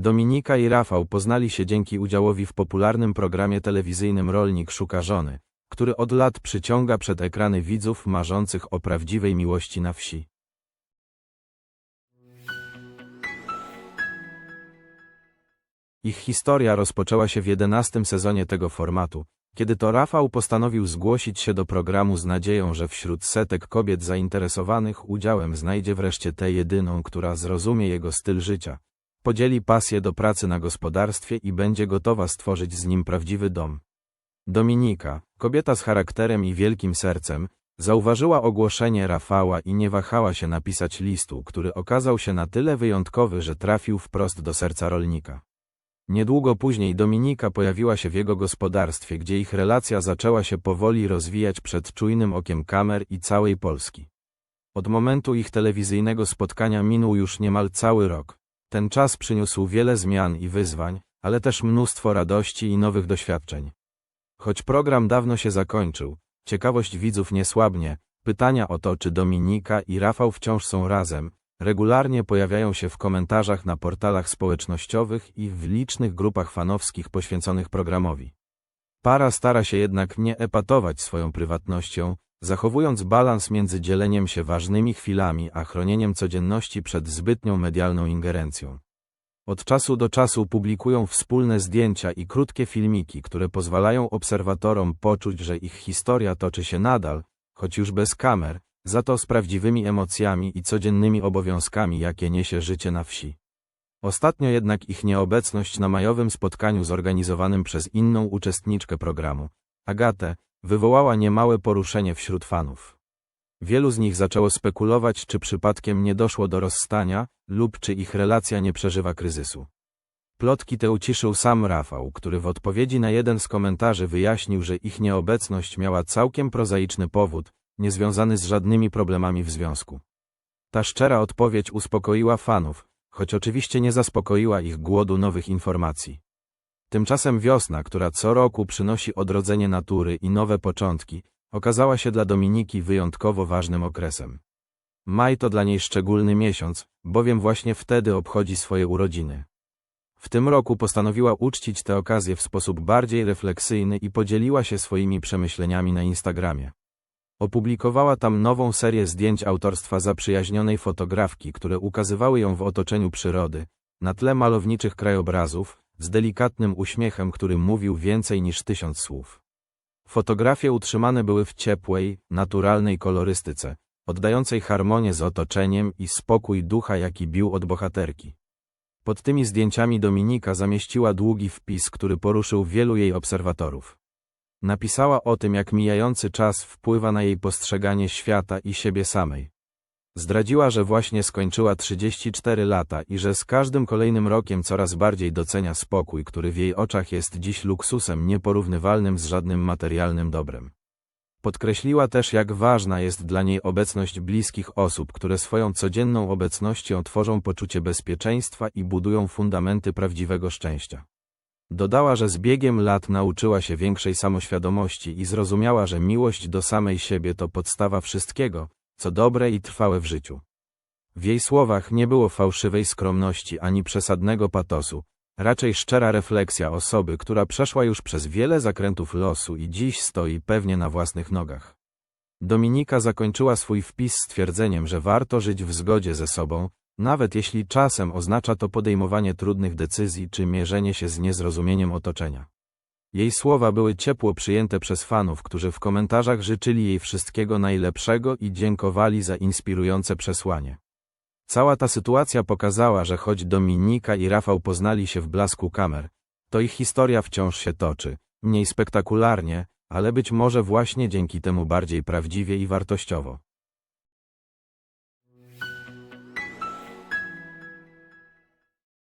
Dominika i Rafał poznali się dzięki udziałowi w popularnym programie telewizyjnym Rolnik szuka żony, który od lat przyciąga przed ekrany widzów marzących o prawdziwej miłości na wsi. Ich historia rozpoczęła się w jedenastym sezonie tego formatu, kiedy to Rafał postanowił zgłosić się do programu z nadzieją, że wśród setek kobiet zainteresowanych udziałem znajdzie wreszcie tę jedyną, która zrozumie jego styl życia, podzieli pasję do pracy na gospodarstwie i będzie gotowa stworzyć z nim prawdziwy dom. Dominika, kobieta z charakterem i wielkim sercem, zauważyła ogłoszenie Rafała i nie wahała się napisać listu, który okazał się na tyle wyjątkowy, że trafił wprost do serca rolnika. Niedługo później Dominika pojawiła się w jego gospodarstwie, gdzie ich relacja zaczęła się powoli rozwijać przed czujnym okiem kamer i całej Polski. Od momentu ich telewizyjnego spotkania minął już niemal cały rok. Ten czas przyniósł wiele zmian i wyzwań, ale też mnóstwo radości i nowych doświadczeń. Choć program dawno się zakończył, ciekawość widzów nie słabnie, pytania o to, czy Dominika i Rafał wciąż są razem, regularnie pojawiają się w komentarzach na portalach społecznościowych i w licznych grupach fanowskich poświęconych programowi. Para stara się jednak nie epatować swoją prywatnością, zachowując balans między dzieleniem się ważnymi chwilami a chronieniem codzienności przed zbytnią medialną ingerencją. Od czasu do czasu publikują wspólne zdjęcia i krótkie filmiki, które pozwalają obserwatorom poczuć, że ich historia toczy się nadal, choć już bez kamer, za to z prawdziwymi emocjami i codziennymi obowiązkami, jakie niesie życie na wsi. Ostatnio jednak ich nieobecność na majowym spotkaniu zorganizowanym przez inną uczestniczkę programu, Agatę, wywołała niemałe poruszenie wśród fanów. Wielu z nich zaczęło spekulować, czy przypadkiem nie doszło do rozstania, lub czy ich relacja nie przeżywa kryzysu. Plotki te uciszył sam Rafał, który w odpowiedzi na jeden z komentarzy wyjaśnił, że ich nieobecność miała całkiem prozaiczny powód, niezwiązany z żadnymi problemami w związku. Ta szczera odpowiedź uspokoiła fanów, choć oczywiście nie zaspokoiła ich głodu nowych informacji. Tymczasem wiosna, która co roku przynosi odrodzenie natury i nowe początki, okazała się dla Dominiki wyjątkowo ważnym okresem. Maj to dla niej szczególny miesiąc, bowiem właśnie wtedy obchodzi swoje urodziny. W tym roku postanowiła uczcić tę okazję w sposób bardziej refleksyjny i podzieliła się swoimi przemyśleniami na Instagramie. Opublikowała tam nową serię zdjęć autorstwa zaprzyjaźnionej fotografki, które ukazywały ją w otoczeniu przyrody, na tle malowniczych krajobrazów, z delikatnym uśmiechem, który mówił więcej niż tysiąc słów. Fotografie utrzymane były w ciepłej, naturalnej kolorystyce, oddającej harmonię z otoczeniem i spokój ducha, jaki bił od bohaterki. Pod tymi zdjęciami Dominika zamieściła długi wpis, który poruszył wielu jej obserwatorów. Napisała o tym, jak mijający czas wpływa na jej postrzeganie świata i siebie samej. Zdradziła, że właśnie skończyła 34 lata i że z każdym kolejnym rokiem coraz bardziej docenia spokój, który w jej oczach jest dziś luksusem nieporównywalnym z żadnym materialnym dobrem. Podkreśliła też, jak ważna jest dla niej obecność bliskich osób, które swoją codzienną obecnością tworzą poczucie bezpieczeństwa i budują fundamenty prawdziwego szczęścia. Dodała, że z biegiem lat nauczyła się większej samoświadomości i zrozumiała, że miłość do samej siebie to podstawa wszystkiego, co dobre i trwałe w życiu. W jej słowach nie było fałszywej skromności ani przesadnego patosu, raczej szczera refleksja osoby, która przeszła już przez wiele zakrętów losu i dziś stoi pewnie na własnych nogach. Dominika zakończyła swój wpis stwierdzeniem, że warto żyć w zgodzie ze sobą, nawet jeśli czasem oznacza to podejmowanie trudnych decyzji czy mierzenie się z niezrozumieniem otoczenia. Jej słowa były ciepło przyjęte przez fanów, którzy w komentarzach życzyli jej wszystkiego najlepszego i dziękowali za inspirujące przesłanie. Cała ta sytuacja pokazała, że choć Dominika i Rafał poznali się w blasku kamer, to ich historia wciąż się toczy, mniej spektakularnie, ale być może właśnie dzięki temu bardziej prawdziwie i wartościowo.